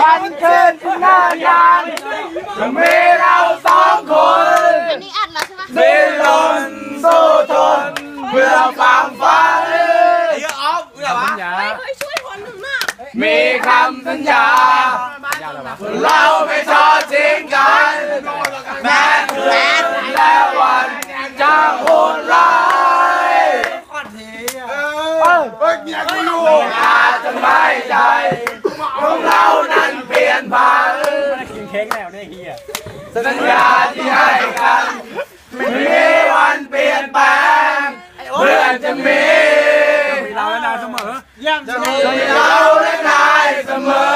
วันคืนที่นานยานจะมีเราสองคนอันนี้อัดแล้วใช่ไหมดิ้นรนสู้ทนเพื่อความฝันเฮ้ยช่วยคนหนึ่งมากมีคำสัญญา เราไม่ทอดทิ้งกันแม้คืนและวันจะโหดร้ายอาจจะไม่ใจของเรานั้นเปลี่ยนผัน เค้กแล้วเนี่ยเฮียสัญญาที่ให้กันไม่มีวันเปลี่ยนแปลงเพื่อนจะมีเราและนายเสมอจะมีเราและนายเสมอ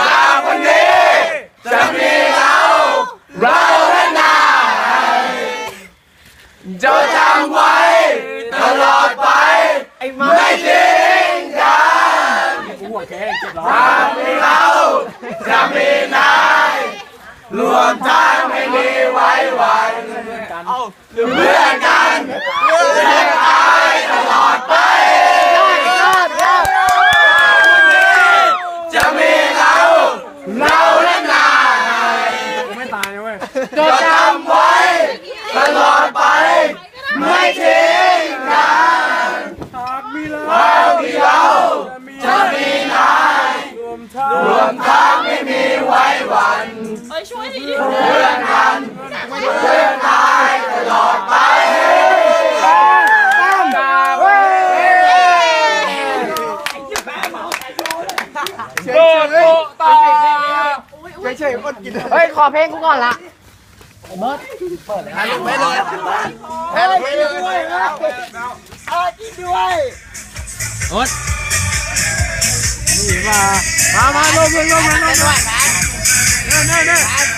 จากวันนี้จะมีเราเราและนายจดจำไว้ตลอดไปไม่ทิ้งกัน หัวแข้งเจ็บร้อถ้ามีเราจะมีนายรวมทางไม่มีไว้วันเพื่อนกันเพื่อนตายตลอดไปจะมีเรา เราและนายไม่ตายนะเว้ยจดจำไว้ตลอดไป ไม่ทิ้ กันเพื่อนตายตลอดไปโดนโตตาเฮ้ยขอเพลงกูก่อนละมา มาลงลงลงลงลงเนี่ยเนี่ยเนี่ยเอาเอาโอ้ยมึน